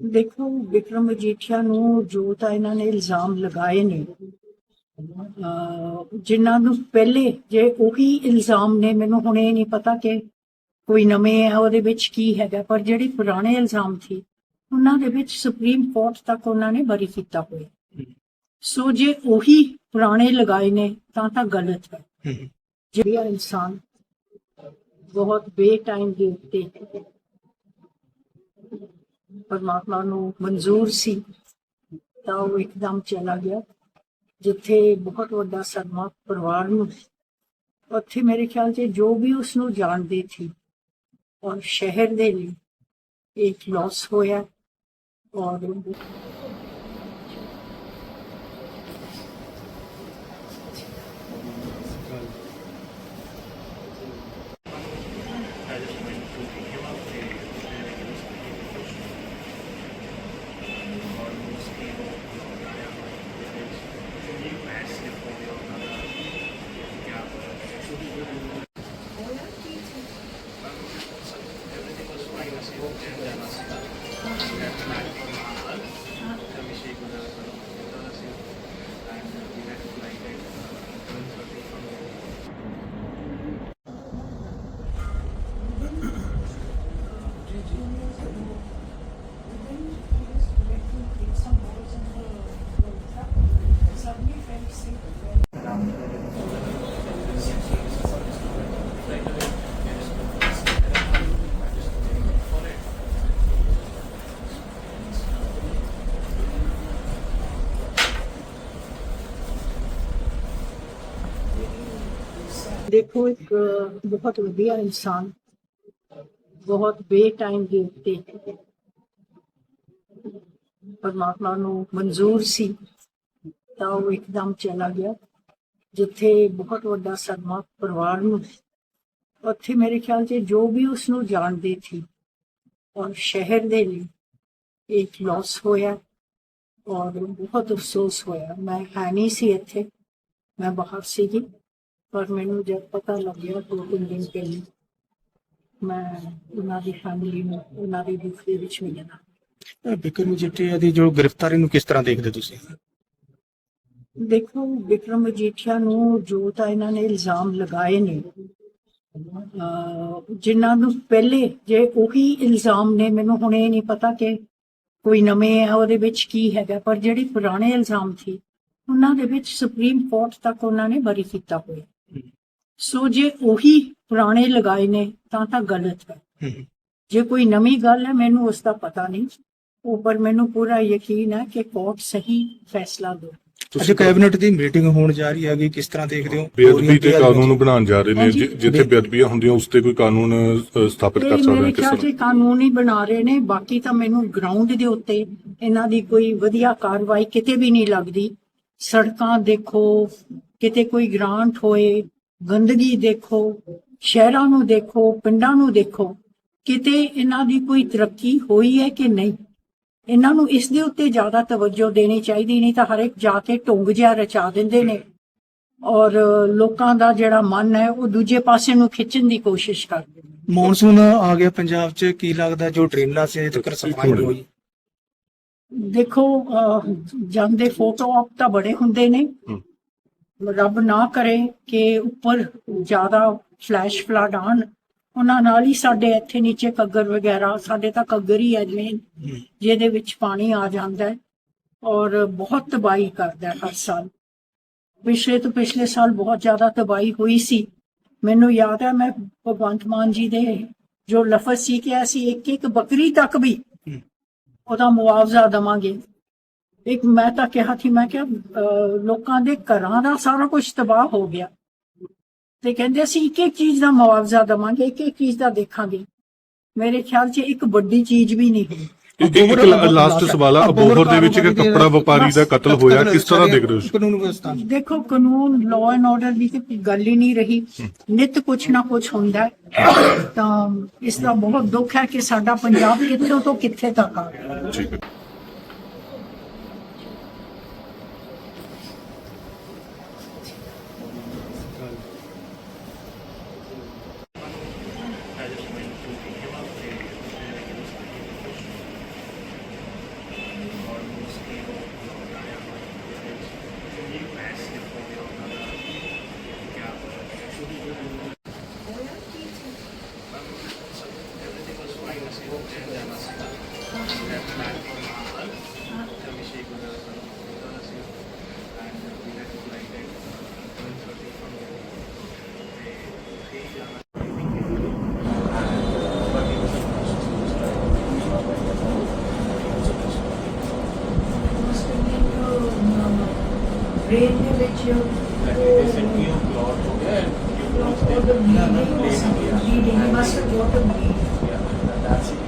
ਦੇਖੋ ਵਿਕਰਮ ਮਜੀਠੀਆ ਨੂੰ ਜੋ ਤਾਂ ਇਹਨਾਂ ਨੇ ਇਲਜ਼ਾਮ ਲਗਾਏ ਨੇ ਜਿਨ੍ਹਾਂ ਨੂੰ ਪਹਿਲੇ ਜੇ ਉਹੀ ਇਲਜ਼ਾਮ ਨੇ ਮੈਨੂੰ ਹੁਣ ਇਹ ਨਹੀਂ ਪਤਾ ਕਿ ਕੋਈ ਨਵੇਂ ਹੈ ਉਹਦੇ ਵਿੱਚ ਕੀ ਹੈਗਾ ਪਰ ਜਿਹੜੇ ਪੁਰਾਣੇ ਇਲਜ਼ਾਮ ਸੀ ਉਹਨਾਂ ਦੇ ਵਿੱਚ ਸੁਪਰੀਮ ਕੋਰਟ ਤੱਕ ਉਹਨਾਂ ਨੇ ਬਰੀ ਕੀਤਾ ਹੋਇਆ। ਸੋ ਜੇ ਉਹੀ ਪੁਰਾਣੇ ਲਗਾਏ ਨੇ ਤਾਂ ਤਾਂ ਗਲਤ ਹੈ। ਜਿਹੜਾ ਇਨਸਾਨ ਬਹੁਤ ਬੇਟਾਈਮ ਦੇ ਉੱਤੇ ਪਰਮਾਤਮਾ ਨੂੰ ਮਨਜ਼ੂਰ ਸੀ, ਤਾਂ ਉਹ ਇੱਕਦਮ ਚਲਾ ਗਿਆ, ਜਿੱਥੇ ਬਹੁਤ ਵੱਡਾ ਸਦਮਾ ਪਰਿਵਾਰ ਨੂੰ ਉੱਥੇ ਮੇਰੇ ਖਿਆਲ 'ਚ ਜੋ ਵੀ ਉਸ ਨੂੰ ਜਾਣਦੇ ਸੀ ਔਰ ਸ਼ਹਿਰ ਦੇ ਲਈ ਇੱਕ ਲਾਸ ਹੋਇਆ ਔਰ Gracias. ਦੇਖੋ ਇੱਕ ਬਹੁਤ ਵਧੀਆ ਇਨਸਾਨ, ਬਹੁਤ ਬੇਟਾਈਮ ਦੇ ਉੱਤੇ ਪਰਮਾਤਮਾ ਨੂੰ ਮਨਜ਼ੂਰ ਸੀ, ਤਾਂ ਉਹ ਇੱਕਦਮ ਚਲਾ ਗਿਆ, ਜਿੱਥੇ ਬਹੁਤ ਵੱਡਾ ਸਦਮਾ ਪਰਿਵਾਰ ਨੂੰ ਉੱਥੇ ਮੇਰੇ ਖਿਆਲ 'ਚ ਜੋ ਵੀ ਉਸ ਨੂੰ ਜਾਣਦੇ ਸੀ, ਔਰ ਸ਼ਹਿਰ ਦੇ ਲਈ ਇੱਕ ਲਾਸ ਹੋਇਆ, ਔਰ ਬਹੁਤ ਅਫਸੋਸ ਹੋਇਆ। ਮੈਂ ਹੈ ਨਹੀਂ ਸੀ ਇੱਥੇ, ਮੈਂ ਬਾਹਰ ਸੀਗੀ। ਪਰ ਮੈਨੂੰ ਜਦ ਪਤਾ ਲੱਗਿਆ ਦੋ ਤਿੰਨ ਦਿਨ ਪਹਿਲੇ ਮੈਂ ਉਹਨਾਂ ਦੀ ਫੈਮਿਲੀ ਨੂੰ ਉਹਨਾਂ ਦੀ ਦੁੱਖ ਦੇ ਵਿੱਚ ਮਿਲਣਾ ਅਹ ਵਿਕਰਮ ਮਜੀਠੀਆ ਦੀ ਜੋ ਗ੍ਰਿਫਤਾਰੀ ਨੂੰ ਕਿਸ ਤਰ੍ਹਾਂ ਦੇਖਦੇ ਤੁਸੀਂ? ਦੇਖੋ ਵਿਕਰਮ ਮਜੀਠੀਆ ਨੂੰ ਜੋ ਤਾਂ ਇਹਨਾਂ ਨੇ ਇਲਜ਼ਾਮ ਲਗਾਏ ਨੇ ਜਿਨ੍ਹਾਂ ਨੂੰ ਪਹਿਲੇ ਜੇ ਉਹੀ ਇਲਜ਼ਾਮ ਨੇ ਮੈਨੂੰ ਹੁਣ ਇਹ ਨਹੀਂ ਪਤਾ ਕਿ ਕੋਈ ਨਵੇਂ ਹੈ ਉਹਦੇ ਵਿੱਚ ਕੀ ਹੈਗਾ ਪਰ ਜਿਹੜੇ ਪੁਰਾਣੇ ਇਲਜ਼ਾਮ ਸੀ ਉਹਨਾਂ ਦੇ ਵਿੱਚ ਸੁਪਰੀਮ ਕੋਰਟ ਤੱਕ ਉਹਨਾਂ ਨੇ ਬਰੀ ਕੀਤਾ ਹੋਇਆ। ਸੋ ਜੇ ਉਹੀ ਪੁਰਾਣੇ ਲਗਾਏ ਨੇ ਤਾਂ ਤਾਂ ਗਲਤ ਹੈ। ਜੇ ਕੋਈ ਨਵੀਂ ਗੱਲ ਹੈ ਮੈਨੂੰ ਉਸ ਦਾ ਪਤਾ ਨਹੀਂ। ਉਹ ਪਰ ਮੈਨੂੰ ਪੂਰਾ ਯਕੀਨ ਹੈ ਕਿ ਕੋਰਟ ਸਹੀ ਫੈਸਲਾ ਦੇ ਅੱਜ ਕੈਬਨਿਟ ਦੀ ਮੀਟਿੰਗ ਹੋਣ ਜਾ ਰਹੀ ਹੈਗੀ ਕਿਸ ਤਰ੍ਹਾਂ ਦੇਖਦੇ ਹੋ? ਬੇਅਦਬੀ ਤੇ ਕਾਨੂੰਨ ਬਣਾਉਣ ਜਾ ਰਹੇ ਨੇ। ਜਿ- ਜਿੱਥੇ ਬੇਅਦਬੀਆਂ ਹੁੰਦੀਆਂ ਉਸ ਤੇ ਕੋਈ ਕਾਨੂੰਨ ਸਥਾਪਿਤ ਕਰ ਸਕਦੇ ਨੇ ਕਿਸ ਤਰ੍ਹਾਂ ਕਾਨੂੰਨ ਹੀ ਬਣਾ ਰਹੇ ਨੇ ਬਾਕੀ ਤਾਂ ਮੈਨੂੰ ਗਰਾਊਂਡ ਦੇ ਉੱਤੇ ਇਹਨਾਂ ਦੀ ਕੋਈ ਵਧੀਆ ਕਾਰਵਾਈ ਕਿਤੇ ਵੀ ਨਹੀਂ ਲੱਗਦੀ। ਸੜਕਾਂ ਦੇਖੋ ਕਿਤੇ ਕੋਈ ਗ੍ਰਾਂਟ ਹੋਏ ਗੰਦਗੀ ਦੇਖੋ ਸ਼ਹਿਰਾਂ ਨੂੰ ਦੇਖੋ ਪਿੰਡਾਂ ਨੂੰ ਦੇਖੋ ਕਿਤੇ ਇਹਨਾਂ ਦੀ ਕੋਈ ਤਰੱਕੀ ਹੋਈ ਹੈ ਕਿ ਨਹੀਂ? ਇਹਨਾਂ ਨੂੰ ਇਸ ਦੇ ਉੱਤੇ ਜ਼ਿਆਦਾ ਤਵੱਜੋ ਦੇਣੀ ਚਾਹੀਦੀ ਨਹੀਂ ਤਾਂ ਹਰ ਇੱਕ ਜਾ ਕੇ ਢੁੰਗ ਜਿਹਾ ਰਚਾ ਦਿੰਦੇ ਨੇ। ਔਰ ਲੋਕਾਂ ਦਾ ਜਿਹੜਾ ਮਨ ਹੈ ਉਹ ਦੂਜੇ ਪਾਸੇ ਨੂੰ ਖਿੱਚਣ ਦੀ ਕੋਸ਼ਿਸ਼ ਕਰਦੇ ਨੇ। ਮੌਨਸੂਨ ਆ ਗਿਆ ਪੰਜਾਬ 'ਚ ਕੀ ਲੱਗਦਾ ਜੋ ਡ੍ਰੀਮਲਾ ਸੀ ਤੱਕ ਸਫ਼ਾਈ ਹੋਈ? ਦੇਖੋ ਜਾਂਦੇ ਫੋਟੋ ਆਪ ਤਾਂ ਬੜੇ ਹੁੰਦੇ ਨੇ। ਰੱਬ ਨਾ ਕਰੇ ਕਿ ਉੱਪਰ ਜ਼ਿਆਦਾ ਫਲੈਸ਼ ਫਲੱਡ ਆਣ ਉਹਨਾਂ ਨਾਲ ਹੀ ਸਾਡੇ ਇੱਥੇ ਨੀਚੇ ਕੱਗਰ ਵਗੈਰਾ ਸਾਡੇ ਤਾਂ ਕੱਗਰ ਹੀ ਹੈ ਜਿਵੇਂ ਜਿਹਦੇ ਵਿੱਚ ਪਾਣੀ ਆ ਜਾਂਦਾ ਹੈ ਔਰ ਬਹੁਤ ਤਬਾਹੀ ਕਰਦਾ ਹਰ ਸਾਲ। ਪਿਛਲੇ ਤੋਂ ਪਿਛਲੇ ਸਾਲ ਬਹੁਤ ਜ਼ਿਆਦਾ ਤਬਾਹੀ ਹੋਈ ਸੀ। ਮੈਨੂੰ ਯਾਦ ਹੈ ਮੈਂ ਭਗਵੰਤ ਮਾਨ ਜੀ ਦੇ ਜੋ ਲਫ਼ਜ਼ ਸੀ ਕਿ ਅਸੀਂ ਇੱਕ ਇੱਕ ਬੱਕਰੀ ਤੱਕ ਵੀ ਉਹਦਾ ਮੁਆਵਜ਼ਾ ਦਵਾਂਗੇ। ਇੱਕ ਮੈਂ ਤਾਂ ਕਿਹਾ ਸੀ ਮੈਂ ਕਿਹਾ ਲੋਕਾਂ ਦੇ ਘਰਾਂ ਦਾ ਸਾਰਾ ਕੁਝ ਤਬਾਹ ਹੋ ਗਿਆ। ਤੇ ਕਹਿੰਦੇ ਅਸੀਂ ਇੱਕ ਇੱਕ ਚੀਜ਼ ਦਾ ਮੁਆਵਜ਼ਾ ਦਵਾਂਗੇ ਇੱਕ ਇੱਕ ਚੀਜ਼ ਦਾ ਦੇਖਾਂਗੇ। ਮੇਰੇ ਖਿਆਲ 'ਚ ਇੱਕ ਵੱਡੀ ਚੀਜ਼ ਵੀ ਨਹੀਂ ਹੋਈ। ਇੱਕ ਇੱਕ ਲਾਸਟ ਸਵਾਲ ਆ ਅਬੋਹਰ ਦੇ ਵਿੱਚ ਇੱਕ ਕੱਪੜਾ ਵਪਾਰੀ ਦਾ ਕਤਲ ਹੋਇਆ ਕਿਸ ਤਰ੍ਹਾਂ ਦੇਖ ਰਹੇ ਹੋ ਕਾਨੂੰਨ ਵਿਵਸਥਾ ਦੇਖੋ ਕਾਨੂੰਨ ਲਾਅ ਐਂਡ ਆਰਡਰ ਦੀ ਤੇ ਗੱਲ ਹੀ ਨਹੀਂ ਰਹੀ। ਨਿਤ ਕੁਛ ਨਾ ਕੁਛ ਹੁੰਦਾ ਤਾਂ ਇਸ ਦਾ ਬਹੁਤ ਦੁੱਖ ਹੈ ਕਿ ਸਾਡਾ ਪੰਜਾਬ ਕਿੱਥੋਂ ਤੋਂ ਕਿੱਥੇ ਤੱਕ ਆ। ਗਿਆ ਠੀਕ ਹੈ ਰੇਨ ਦੇ ਵਿੱਚ ਉਹ bleeding must water bleed gracias.